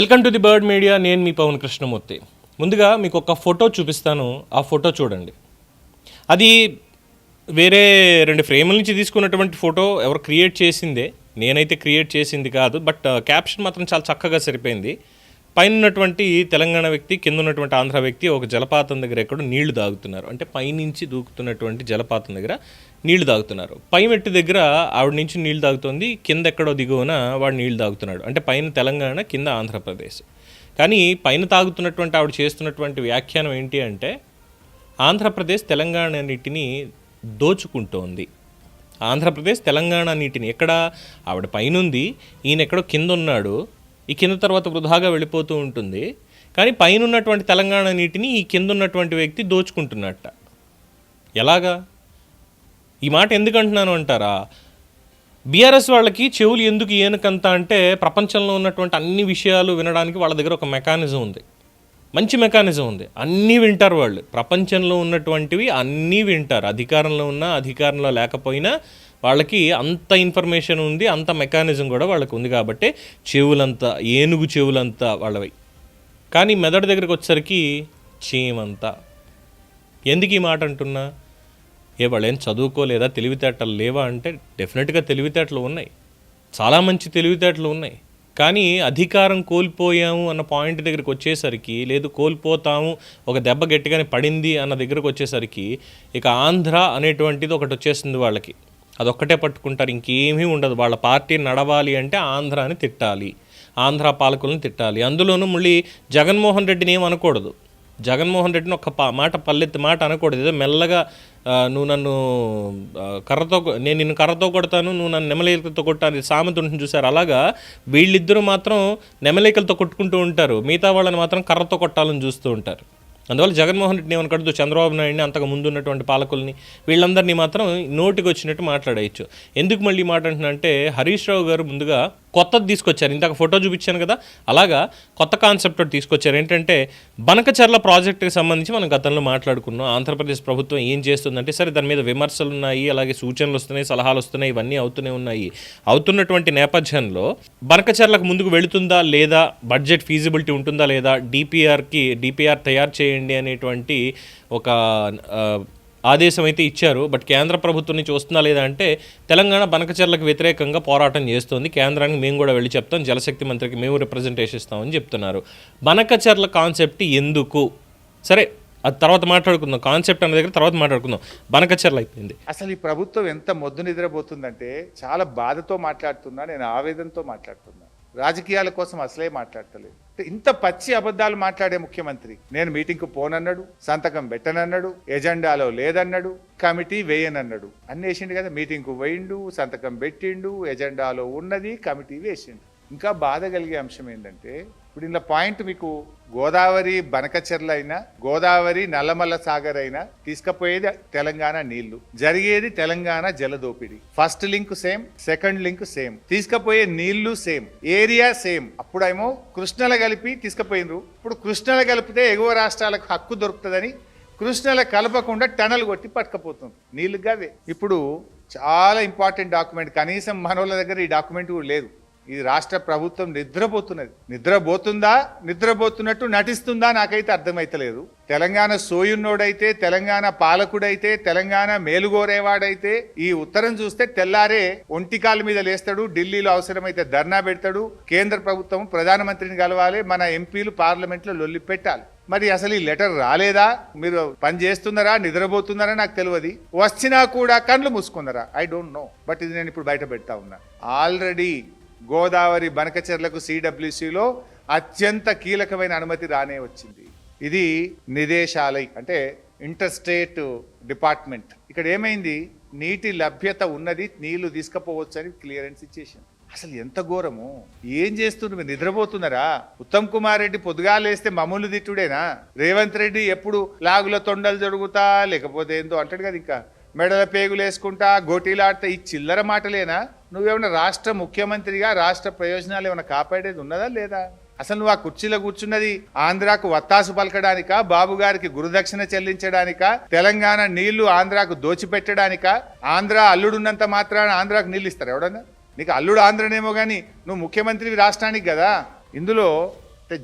Welcome to the bird media. నేను మీ పవన్ కృష్ణమూర్తి. ముందుగా మీకు ఒక ఫోటో చూపిస్తాను. ఆ ఫోటో చూడండి. అది వేరే రెండు ఫ్రేముల నుంచి తీసుకున్నటువంటి ఫోటో. ఎవరు క్రియేట్ చేసిందే? నేనైతే క్రియేట్ చేసింది కాదు. బట్ uh, క్యాప్షన్ మాత్రం చాలా చక్కగా సరిపోయింది. పైన ఉన్నటువంటి తెలంగాణ వ్యక్తి కింద ఉన్నటువంటి ఆంధ్ర వ్యక్తి ఒక జలపాతం దగ్గర ఎక్కడో నీళ్ళు తాగుతున్నారు. అంటే పైనుంచి దూకుతున్నటువంటి జలపాతం దగ్గర నీళ్ళు తాగుతున్నారు. పై మెట్టు దగ్గర ఆవిడ నుంచి నీళ్ళు తాగుతోంది కింద ఎక్కడో దిగువన వాడు నీళ్ళు తాగుతున్నాడు. అంటే పైన తెలంగాణ కింద ఆంధ్రప్రదేశ్. కానీ పైన తాగుతున్నటువంటి ఆవిడ చేస్తున్నటువంటి వ్యాఖ్యానం ఏంటి అంటే ఆంధ్రప్రదేశ్ తెలంగాణ నీటిని దోచుకుంటోంది. ఆంధ్రప్రదేశ్ తెలంగాణ నీటిని ఎక్కడ? ఆవిడ పైనుంది ఈయన ఎక్కడో కింద ఉన్నాడు ఈ కింద తర్వాత వృధాగా వెళ్ళిపోతూ ఉంటుంది. కానీ పైన ఉన్నటువంటి తెలంగాణ నీటిని ఈ కింద ఉన్నటువంటి వ్యక్తి దోచుకుంటున్నట్ట. ఎలాగా? ఈ మాట ఎందుకు అంటున్నాను అంటారా? బీఆర్ఎస్ వాళ్ళకి చెవులు ఎందుకు ఏనుకంత అంటే ప్రపంచంలో ఉన్నటువంటి అన్ని విషయాలు వినడానికి వాళ్ళ దగ్గర ఒక మెకానిజం ఉంది. మంచి మెకానిజం ఉంది. అన్నీ వింటారు వాళ్ళు. ప్రపంచంలో ఉన్నటువంటివి అన్నీ వింటారు. అధికారంలో ఉన్నా అధికారంలో లేకపోయినా వాళ్ళకి అంత ఇన్ఫర్మేషన్ ఉంది అంత మెకానిజం కూడా వాళ్ళకి ఉంది కాబట్టి చెవులంతా ఏనుగు చెవులంతా వాళ్ళవి. కానీ మెదడు దగ్గరికి వచ్చేసరికి చీమంతా. ఎందుకు ఈ మాట అంటున్నా? ఏ వాళ్ళు ఏం చదువుకోలేదా? తెలివితేటలు లేవా అంటే డెఫినెట్గా తెలివితేటలు ఉన్నాయి. చాలా మంచి తెలివితేటలు ఉన్నాయి. కానీ అధికారం కోల్పోయాము అన్న పాయింట్ దగ్గరికి వచ్చేసరికి లేదు కోల్పోతాము ఒక దెబ్బ గట్టిగానే పడింది అన్న దగ్గరకు వచ్చేసరికి ఇక ఆంధ్ర అనేటువంటిది ఒకటి వచ్చేసింది వాళ్ళకి. అదొక్కటే పట్టుకుంటారు ఇంకేమీ ఉండదు. వాళ్ళ పార్టీ నడవాలి అంటే ఆంధ్రాని తిట్టాలి ఆంధ్ర పాలకులను తిట్టాలి. అందులోనూ మళ్ళీ జగన్మోహన్ రెడ్డిని ఏమనకూడదు. అనకూడదు జగన్మోహన్ రెడ్డిని ఒక పా- మాట పల్లెత్తి మాట అనకూడదు. ఏదో మెల్లగా నువ్వు నన్ను కర్రతో నేను నిన్ను కర్రతో కొడతాను నువ్వు నన్ను నెమలికలతో కొట్టాలి సామెత ఉంటుంది చూసారు? అలాగా వీళ్ళిద్దరూ మాత్రం నెమలికలతో కొట్టుకుంటూ ఉంటారు. మిగతా వాళ్ళని మాత్రం కర్రతో కొట్టాలని చూస్తూ ఉంటారు. అందువల్ల జగన్మోహన్ రెడ్డిని ఏమనుకడదు చంద్రబాబు నాయుడిని అంతకు ముందు ఉన్నటువంటి పాలకుల్ని వీళ్ళందరినీ మాత్రం నోటికి వచ్చినట్టు మాట్లాడేయచ్చు. ఎందుకు మళ్ళీ మాట అంటే హరీష్ రావు గారు ముందుగా కొత్తది తీసుకొచ్చారు. ఇంతక ఫోటో చూపించాను కదా అలాగా కొత్త కాన్సెప్ట్ తీసుకొచ్చారు. ఏంటంటే బనకచర్ల ప్రాజెక్టుకి సంబంధించి మనం గతంలో మాట్లాడుకున్నాం. ఆంధ్రప్రదేశ్ ప్రభుత్వం ఏం చేస్తుందంటే సరే దాని మీద విమర్శలు ఉన్నాయి అలాగే సూచనలు వస్తున్నాయి సలహాలు వస్తున్నాయి ఇవన్నీ అవుతూనే ఉన్నాయి. అవుతున్నటువంటి నేపథ్యంలో బనకచర్లకు ముందుకు వెళుతుందా లేదా బడ్జెట్ ఫీజిబిలిటీ ఉంటుందా లేదా డిపిఆర్కి డిపిఆర్ తయారు చేయండి అనేటువంటి ఒక ఆదేశం అయితే ఇచ్చారు. బట్ కేంద్ర ప్రభుత్వం నుంచి వస్తుందా లేదా అంటే తెలంగాణ బనకచర్లకు వ్యతిరేకంగా పోరాటం చేస్తోంది. కేంద్రానికి మేము కూడా వెళ్ళి చెప్తాం. జలశక్తి మంత్రికి మేము రిప్రజెంటేషన్ ఇస్తామని చెప్తున్నారు. బనకచర్ల కాన్సెప్ట్ ఎందుకు? సరే అది తర్వాత మాట్లాడుకుందాం. కాన్సెప్ట్ అనే దగ్గర తర్వాత మాట్లాడుకుందాం. బనకచర్ల అయిపోయింది. అసలు ఈ ప్రభుత్వం ఎంత మొద్దు నిద్రపోతుందంటే చాలా బాధతో మాట్లాడుతున్నా నేను ఆవేదనతో మాట్లాడుతున్నా. రాజకీయాల కోసం అసలే మాట్లాడతలేదు. ఇంత పచ్చి అబద్ధాలు మాట్లాడే ముఖ్యమంత్రి. నేను మీటింగ్కు పోనన్నాడు సంతకం పెట్టనన్నాడు ఎజెండాలో లేదన్నాడు కమిటీ వేయనన్నాడు. అన్నేసిండు కదా మీటింగ్కు వేయిండు సంతకం పెట్టిండు ఎజెండాలో ఉన్నది కమిటీ వేసిండు. ఇంకా బాధ కలిగే అంశం ఏంటంటే ఇప్పుడు ఇందులో పాయింట్ మీకు గోదావరి బనకచెర్ల అయినా గోదావరి నల్లమల్ల సాగర్ అయినా తీసుకుపోయేది తెలంగాణ నీళ్ళు. జరిగేది Telangana జలదోపిడీ first link same second link same. తీసుకుపోయే నీళ్ళు సేమ్ ఏరియా సేమ్. అప్పుడేమో కృష్ణల కలిపి తీసుకుపోయిండ్రు. ఇప్పుడు కృష్ణల కలిపితే ఎగువ రాష్ట్రాలకు హక్కు దొరుకుతుందని కృష్ణల కలపకుండా టనల్ కొట్టి పట్టుకపోతుంది. నీళ్ళు గవే. ఇప్పుడు చాలా ఇంపార్టెంట్ డాక్యుమెంట్. కనీసం మనోళ్ళ దగ్గర ఈ డాక్యుమెంట్ కూడా లేదు. ఇది రాష్ట్ర ప్రభుత్వం నిద్రపోతున్నది. నిద్రపోతుందా? నిద్రపోతున్నట్టు నటిస్తుందా? నాకైతే అర్థమైతలేదు. తెలంగాణ సోయున్నోడైతే తెలంగాణ పాలకుడైతే తెలంగాణ మేలుగోరేవాడైతే ఈ ఉత్తరం చూస్తే తెల్లారే ఒంటికాల మీద లేస్తాడు ఢిల్లీలో అవసరమైతే ధర్నా పెడతాడు కేంద్ర ప్రభుత్వం ప్రధానమంత్రిని కలవాలి మన ఎంపీలు పార్లమెంట్లో లొల్లి పెట్టాలి. మరి అసలు ఈ లెటర్ రాలేదా? మీరు పని చేస్తున్నారా? నిద్రపోతున్నారా? నాకు తెలియదు. వచ్చినా కూడా కళ్ళు మూసుకున్నారా? ఐ డోంట్ నో బట్ ఇది నేను ఇప్పుడు బయట పెడతా ఉన్నా. ఆల్రెడీ గోదావరి బనకచెర్లకు సిడబ్ల్యూసిలో అత్యంత కీలకమైన అనుమతి రానే వచ్చింది. ఇది నిదేశాలై అంటే ఇంటర్ స్టేట్ డిపార్ట్మెంట్. ఇక్కడ ఏమైంది? నీటి లభ్యత ఉన్నది నీళ్ళు తీసుకుపోవచ్చు అని క్లియరెన్స్ ఇచ్చేసింది. అసలు ఎంత ఘోరము? ఏం చేస్తున్నారు మీరు నిద్రపోతున్నారా? ఉత్తమ్ కుమార్ రెడ్డి పొద్దుగాలేస్తే మమ్మల్ని తిట్టుడేనా? రేవంత్ రెడ్డి ఎప్పుడు లాగుల తొండలు జరుగుతా లేకపోతే ఏందో అంటాడు కదా ఇంకా. మెడల పేగులు వేసుకుంటా గోటీలాడతా ఈ చిల్లర మాటలేనా? నువ్వేమైనా రాష్ట్ర ముఖ్యమంత్రిగా రాష్ట్ర ప్రయోజనాలు ఏమైనా కాపాడేది ఉన్నదా లేదా? అసలు నువ్వు ఆ కుర్చీలో కూర్చున్నది ఆంధ్రాకు వత్తాసు పలకడానికా? బాబు గారికి గురుదక్షిణ చెల్లించడానికా? తెలంగాణ నీళ్ళు ఆంధ్రాకు దోచిపెట్టడానికా? ఆంధ్ర అల్లుడున్నంత మాత్రాన ఆంధ్రాకు నీళ్ళు ఇస్తారు ఎవడన్నా? నీకు అల్లుడు ఆంధ్రనేమో కానీ నువ్వు ముఖ్యమంత్రి రాష్ట్రానికి కదా? ఇందులో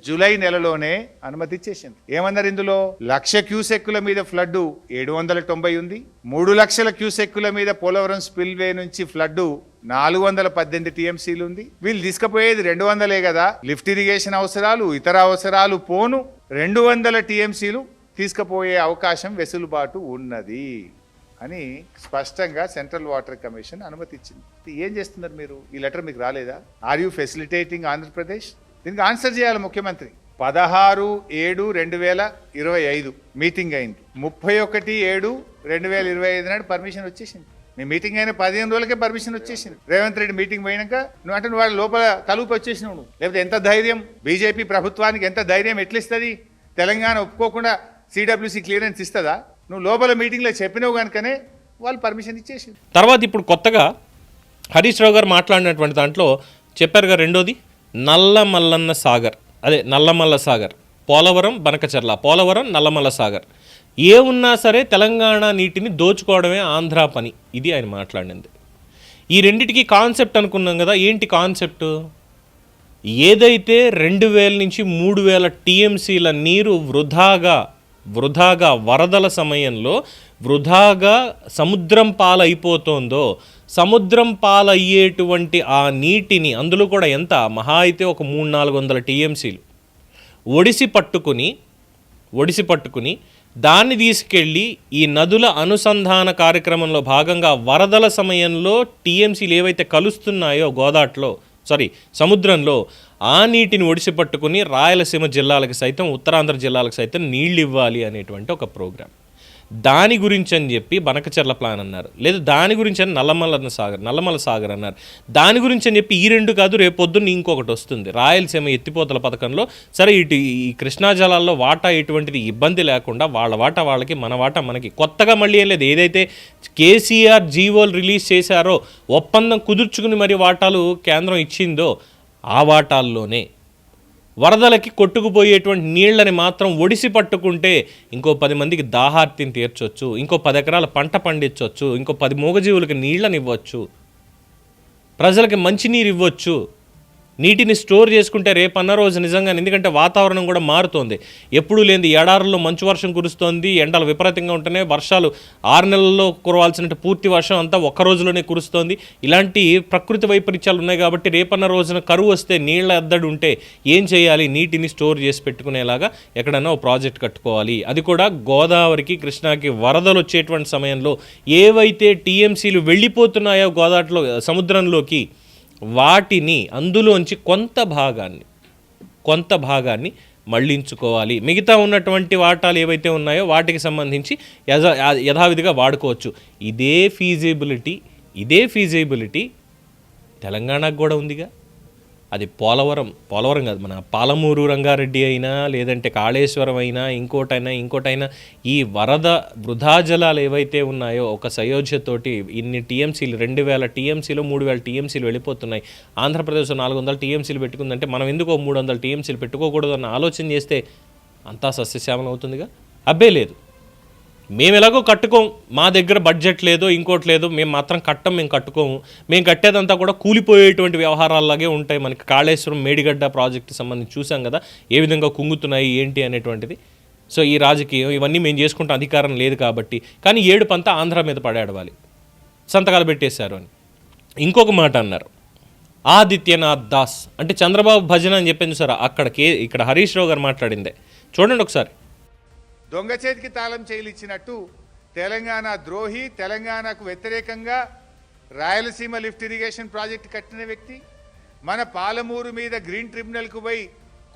జూలై నెలలోనే అనుమతి ఇచ్చేసింది. ఏమన్నారు ఇందులో? లక్ష క్యూసెక్కుల మీద ఫ్లడ్ ఏడు వందల తొంభై ఉంది. మూడు లక్షల క్యూసెక్కుల మీద పోలవరం స్పిల్వే నుంచి ఫ్లడ్ నాలుగు వందల పద్దెనిమిది టీఎంసీలు ఉంది. వీళ్ళు తీసుకుపోయేది రెండు వందలే కదా. లిఫ్ట్ ఇరిగేషన్ అవసరాలు ఇతర అవసరాలు పోను. రెండు వందల టీఎంసీలు తీసుకుపోయే అవకాశం వెసులుబాటు ఉన్నది అని స్పష్టంగా సెంట్రల్ వాటర్ కమిషన్ అనుమతిచ్చింది. ఏం చేస్తున్నారు మీరు? ఈ లెటర్ మీకు రాలేదా? Are you facilitating Andhra Pradesh? దీనికి ఆన్సర్ చేయాలి ముఖ్యమంత్రి. పదహారు ఏడు రెండు వేల ఇరవై ఐదు మీటింగ్ అయింది. ముప్పై ఒకటి ఏడు రెండు వేల ఇరవై ఐదు నాడు పర్మిషన్ వచ్చేసింది. నేను మీటింగ్ అయిన పదిహేను రోజులకే పర్మిషన్ వచ్చేసింది. రేవంత్ రెడ్డి మీటింగ్ పోయినాక నువ్వు అంటే నువ్వు వాళ్ళ లోపల తలుపు వచ్చేసినావు నువ్వు. లేకపోతే ఎంత ధైర్యం? బీజేపీ ప్రభుత్వానికి ఎంత ధైర్యం ఎట్లిస్తుంది? తెలంగాణ ఒప్పుకోకుండా సిడబ్ల్యూసీ క్లియరెన్స్ ఇస్తుందా? నువ్వు లోపల మీటింగ్లో చెప్పినావు కనుకనే వాళ్ళు పర్మిషన్ ఇచ్చేసింది తర్వాత ఇప్పుడు కొత్తగా హరీష్ రావు గారు మాట్లాడినటువంటి దాంట్లో చెప్పారుగా రెండోది నల్లమల్లన్న సాగర్. అదే నల్లమల్ల సాగర్. పోలవరం బనకచర్ల. పోలవరం నల్లమల్ల సాగర్. ఏ ఉన్నా సరే తెలంగాణ నీటిని దోచుకోవడమే ఆంధ్ర పని. ఇది ఆయన మాట్లాడింది ఈ రెండిటికి కాన్సెప్ట్ అనుకున్నాం కదా ఏంటి కాన్సెప్ట్? ఏదైతే రెండు వేల నుంచి మూడు వేల టీఎంసీల నీరు వృధాగా వృధాగా వరదల సమయంలో వృధాగా సముద్రం పాలైపోతోందో సముద్రం పాలయ్యేటువంటి ఆ నీటిని అందులో కూడా ఎంత? మహా అయితే ఒక మూడు నాలుగు వందల టీఎంసీలు. ఒడిసి పట్టుకుని ఒడిసి పట్టుకుని దాన్ని తీసుకెళ్ళి ఈ నదుల అనుసంధాన కార్యక్రమంలో భాగంగా వరదల సమయంలో టీఎంసీలు ఏవైతే కలుస్తున్నాయో గోదాట్లో సారీ సముద్రంలో ఆ నీటిని ఒడిసిపట్టుకుని రాయలసీమ జిల్లాలకు సైతం ఉత్తరాంధ్ర జిల్లాలకు సైతం నీళ్ళు ఇవ్వాలి అనేటువంటి ఒక ప్రోగ్రాం. దాని గురించి అని చెప్పి బనకచెర్ల ప్లాన్ అన్నారు. లేదు దాని గురించి అని నల్లమల్ల సాగర్ నల్లమల సాగర్ అన్నారు. దాని గురించి అని చెప్పి ఈ రెండు కాదు రేపు పొద్దున్న ఇంకొకటి వస్తుంది. రాయలసీమ ఎత్తిపోతల పథకంలో సరే ఇటు ఈ కృష్ణా జలాల్లో వాటా ఎటువంటిది ఇబ్బంది లేకుండా వాళ్ళ వాటా వాళ్ళకి మన వాటా మనకి. కొత్తగా మళ్ళీ ఏం లేదు. ఏదైతే కేసీఆర్ జీవోలు రిలీజ్ చేశారో ఒప్పందం కుదుర్చుకుని మరి వాటాలు కేంద్రం ఇచ్చిందో ఆ వాటాల్లోనే. వరదలకి కొట్టుకుపోయేటువంటి నీళ్ళని మాత్రం ఒడిసి పట్టుకుంటే ఇంకో పది మందికి దాహార్తిని తీర్చొచ్చు ఇంకో పది ఎకరాల పంట పండించవచ్చు ఇంకో పది మూగజీవులకి నీళ్ళని ఇవ్వచ్చు ప్రజలకి మంచినీరు ఇవ్వచ్చు. నీటిని స్టోర్ చేసుకుంటే రేపన్న రోజు నిజంగా ఎందుకంటే వాతావరణం కూడా మారుతోంది. ఎప్పుడు లేని ఎడారుల్లో మంచు వర్షం కురుస్తోంది ఎండలు విపరీతంగా ఉంటేనే వర్షాలు ఆరు నెలల్లో కురవాల్సినట్టు పూర్తి వర్షం అంతా ఒక్క రోజులోనే కురుస్తోంది. ఇలాంటి ప్రకృతి వైపరీత్యాలు ఉన్నాయి కాబట్టి రేపన్న రోజున కరువు వస్తే నీళ్ళ ఎద్దడి ఉంటే ఏం చేయాలి? నీటిని స్టోర్ చేసి పెట్టుకునేలాగా ఎక్కడైనా ఓ ప్రాజెక్ట్ కట్టుకోవాలి. అది కూడా గోదావరికి కృష్ణాకి వరదలు వచ్చేటువంటి సమయంలో ఏవైతే టీఎంసీలు వెళ్ళిపోతున్నాయో గోదావరిలో సముద్రంలోకి వాటిని అందులోంచి కొంత భాగాన్ని కొంత భాగాన్ని మళ్ళించుకోవాలి మిగతా ఉన్నటువంటి వాటాలు ఏవైతే ఉన్నాయో వాటికి సంబంధించి యథా యథావిధిగా వాడుకోవచ్చు. ఇదే ఫీజిబిలిటీ ఇదే ఫీజిబిలిటీ తెలంగాణకు కూడా ఉందిగా. అది పోలవరం పోలవరం కాదు మన పాలమూరు రంగారెడ్డి అయినా లేదంటే కాళేశ్వరం అయినా ఇంకోటైనా ఇంకోటైనా ఈ వరద వృధా జలాలు ఏవైతే ఉన్నాయో ఒక సయోధ్యతోటి ఇన్ని టీఎంసీలు రెండు వేల టీఎంసీలో మూడు వేల టీఎంసీలు వెళ్ళిపోతున్నాయి. ఆంధ్రప్రదేశ్ నాలుగు వందల టీఎంసీలు పెట్టుకుందంటే మనం ఎందుకో మూడు వందల టీఎంసీలు పెట్టుకోకూడదు అన్న ఆలోచన చేస్తే అంతా సస్యశ్యామలం అవుతుందిగా? అబ్బే లేదు. మేము ఎలాగో కట్టుకోం మా దగ్గర బడ్జెట్ లేదు ఇంకోటి లేదు మేము మాత్రం కట్టం మేము కట్టుకోము. మేము కట్టేదంతా కూడా కూలిపోయేటువంటి వ్యవహారాల్లాగే ఉంటాయి. మనకి కాళేశ్వరం మేడిగడ్డ ప్రాజెక్టు సంబంధించి చూసాం కదా ఏ విధంగా కుంగుతున్నాయి ఏంటి అనేటువంటిది. సో ఈ రాజకీయం ఇవన్నీ మేము చేసుకుంటాం అధికారం లేదు కాబట్టి కానీ ఏడు పంత ఆంధ్ర మీద పడేడవాలి. సంతకాలు పెట్టేశారు అని. ఇంకొక మాట అన్నారు. ఆదిత్యనాథ్ దాస్ అంటే చంద్రబాబు భజన అని చెప్పింది సార్ అక్కడ కే ఇక్కడ హరీష్ రావు గారు మాట్లాడిందే. చూడండి ఒకసారి. దొంగ చేతికి తాళం చేయలిచ్చినట్టు తెలంగాణ ద్రోహి తెలంగాణకు వ్యతిరేకంగా రాయలసీమ లిఫ్ట్ ఇరిగేషన్ ప్రాజెక్ట్ కట్టిన వ్యక్తి మన పాలమూరు మీద గ్రీన్ ట్రిబ్యునల్కు పోయి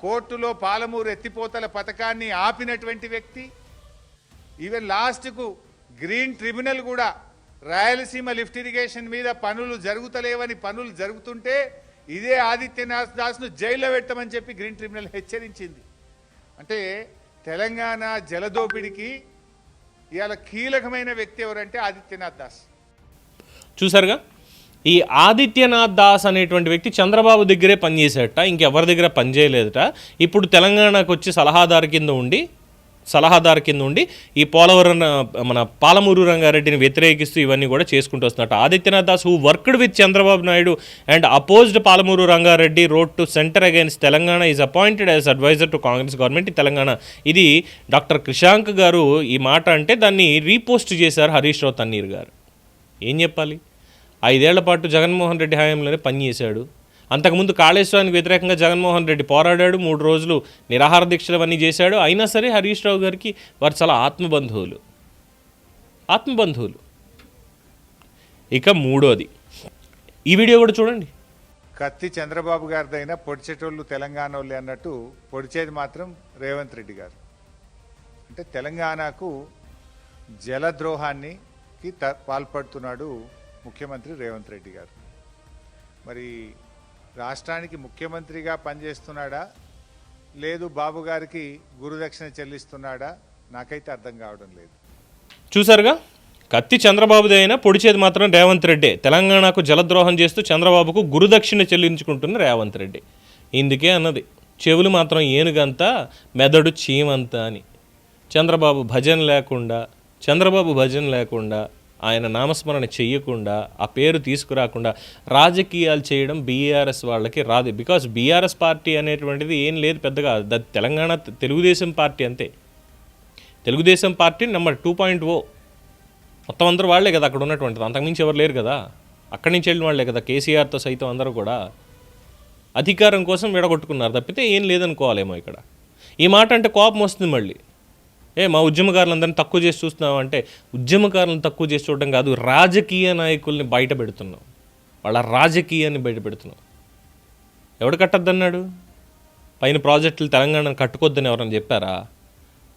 కోర్టులో పాలమూరు ఎత్తిపోతల పథకాన్ని ఆపినటువంటి వ్యక్తి ఈవెన్ లాస్ట్కు గ్రీన్ ట్రిబ్యునల్ కూడా రాయలసీమ లిఫ్ట్ ఇరిగేషన్ మీద పనులు జరుగుతలేవని పనులు జరుగుతుంటే ఇదే ఆదిత్యనాథ్ దాస్ను జైల్లో పెట్టమని చెప్పి గ్రీన్ ట్రిబ్యునల్ హెచ్చరించింది. అంటే తెలంగాణ జలదోపిడికి ఇవాళ కీలకమైన వ్యక్తి ఎవరంటే ఆదిత్యనాథ్ దాస్. చూసారుగా ఈ ఆదిత్యనాథ్ దాస్ అనేటువంటి వ్యక్తి చంద్రబాబు దగ్గరే పనిచేసేట ఇంకెవరి దగ్గర పనిచేయలేదట. ఇప్పుడు తెలంగాణకు వచ్చి సలహాదారు కింద ఉండి సలహాదారు కింద ఉండి ఈ పోలవరం మన పాలమూరు రంగారెడ్డిని వ్యతిరేకిస్తూ ఇవన్నీ కూడా చేసుకుంటూ వస్తున్నట్టు. Adityanath Das who worked with Chandrababu Naidu and opposed Palamuru Rangareddy wrote to centre against Telangana is appointed as advisor to Congress government Telangana. ఇది డాక్టర్ క్రిషాంక్ గారు ఈ మాట అంటే దాన్ని రీపోస్ట్ చేశారు హరీష్ రావు తన్నీర్ గారు. ఏం చెప్పాలి? ఐదేళ్ళ పాటు జగన్మోహన్ రెడ్డి హయాంలోనే పనిచేశాడు అంతకుముందు కాళేశ్వరానికి వ్యతిరేకంగా జగన్మోహన్ రెడ్డి పోరాడాడు మూడు రోజులు నిరాహార దీక్షలు అవన్నీ చేశాడు. అయినా సరే హరీష్ రావు గారికి వారు చాలా ఆత్మబంధువులు. ఆత్మబంధువులు. ఇక మూడోది. ఈ వీడియో కూడా చూడండి. కత్తి చంద్రబాబు గారిదైనా పొడిచేటోళ్ళు తెలంగాణ వాళ్ళు అన్నట్టు పొడిచేది మాత్రం రేవంత్ రెడ్డి గారు. అంటే తెలంగాణకు జలద్రోహాన్ని త పాల్పడుతున్నాడు ముఖ్యమంత్రి రేవంత్ రెడ్డి గారు. మరి రాష్ట్రానికి ముఖ్యమంత్రిగా పనిచేస్తున్నాడా? లేదు బాబు గారికి గురుదక్షిణ చెల్లిస్తున్నాడా? నాకైతే అర్థం కావడం లేదు. చూసారుగా కత్తి చంద్రబాబుది అయినా పొడిచేది మాత్రం రేవంత్ రెడ్డి. తెలంగాణకు జలద్రోహం చేస్తూ చంద్రబాబుకు గురుదక్షిణ చెల్లించుకుంటున్న రేవంత్ రెడ్డి. ఇందుకే అన్నది. చెవులు మాత్రం ఏనుగంతా మెదడు చీమంత అని. చంద్రబాబు భజన లేకుండా చంద్రబాబు భజన లేకుండా ఆయన నామస్మరణ చెయ్యకుండా ఆ పేరు తీసుకురాకుండా రాజకీయాలు చేయడం బీఆర్ఎస్ వాళ్ళకి రాదు. బికాస్ బీఆర్ఎస్ పార్టీ అనేటువంటిది ఏం లేదు పెద్దగా. ద తెలంగాణ తెలుగుదేశం పార్టీ అంతే. Telugu Desam party number two point O. మొత్తం అందరూ వాళ్ళే కదా అక్కడ ఉన్నటువంటిది. అంతకుమించి ఎవరు లేరు కదా. అక్కడి నుంచి వెళ్ళిన వాళ్ళే కదా కేసీఆర్తో సైతం అందరూ కూడా. అధికారం కోసం విడగొట్టుకున్నారు తప్పితే ఏం లేదనుకోవాలేమో ఇక్కడ. ఈ మాట అంటే కోపం వస్తుంది మళ్ళీ. ఏ మా ఉద్యమకారులందరినీ తక్కువ చేసి చూస్తున్నాం అంటే ఉద్యమకారులను తక్కువ చేసి చూడడం కాదు రాజకీయ నాయకుల్ని బయట పెడుతున్నాం వాళ్ళ రాజకీయాన్ని బయట పెడుతున్నాం ఎవడు కట్టద్దన్నాడు? పైన ప్రాజెక్టులు తెలంగాణను కట్టుకోద్దని ఎవరైనా చెప్పారా?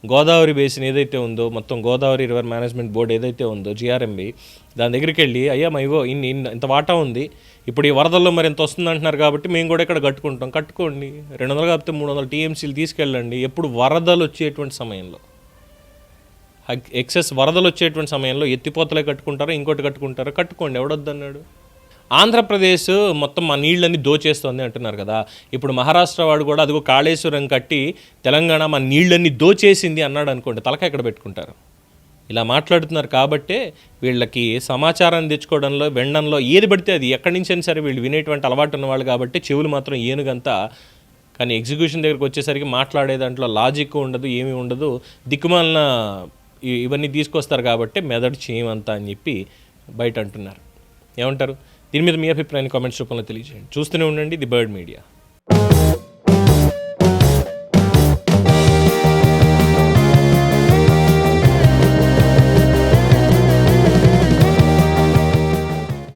గోదావరి బేసిన్ ఏదైతే ఉందో మొత్తం గోదావరి రివర్ మేనేజ్మెంట్ బోర్డు ఏదైతే ఉందో జిఆర్ఎంబి దాని దగ్గరికి వెళ్ళి అయ్యా మా ఇవో ఇన్ని ఇంత వాటా ఉంది. ఇప్పుడు ఈ వరదల్లో మరి ఎంత వస్తుంది అంటున్నారు కాబట్టి మేము కూడా ఇక్కడ కట్టుకుంటాం. కట్టుకోండి. రెండు వందలు కాకపోతే మూడు వందల టీఎంసీలు తీసుకెళ్ళండి. ఎప్పుడు వరదలు వచ్చేటువంటి సమయంలో. ఎక్సెస్ వరదలు వచ్చేటువంటి సమయంలో ఎత్తిపోతలే కట్టుకుంటారో ఇంకోటి కట్టుకుంటారో. కట్టుకోండి ఎవడొద్దన్నాడు? ఆంధ్రప్రదేశ్ మొత్తం మా నీళ్ళని దోచేస్తోంది అంటున్నారు కదా. ఇప్పుడు మహారాష్ట్ర వాడు కూడా అదిగో కాళేశ్వరం కట్టి తెలంగాణ మా నీళ్ళని దోచేసింది అన్నాడు అనుకోండి తలక ఎక్కడ పెట్టుకుంటారు? ఇలా మాట్లాడుతున్నారు కాబట్టే వీళ్ళకి సమాచారాన్ని తెచ్చుకోవడంలో వెండంలో ఏది పడితే అది ఎక్కడి నుంచి అయినా సరే వీళ్ళు వినేటువంటి అలవాటు ఉన్నవాళ్ళు కాబట్టి చెవులు మాత్రం ఏనుగంతా. కానీ ఎగ్జిక్యూషన్ దగ్గరికి వచ్చేసరికి మాట్లాడే దాంట్లో లాజిక్ ఉండదు ఏమీ ఉండదు. దిక్కుమాలిన ఇవన్నీ తీసుకొస్తారు కాబట్టి మెదడు చేయమంతా అని చెప్పి బయట అంటున్నారు. ఏమంటారు? దీని మీద మీ అభిప్రాయాన్ని కామెంట్స్ రూపంలో తెలియజేయండి. చూస్తూనే ఉండండి ది బర్డ్ మీడియా.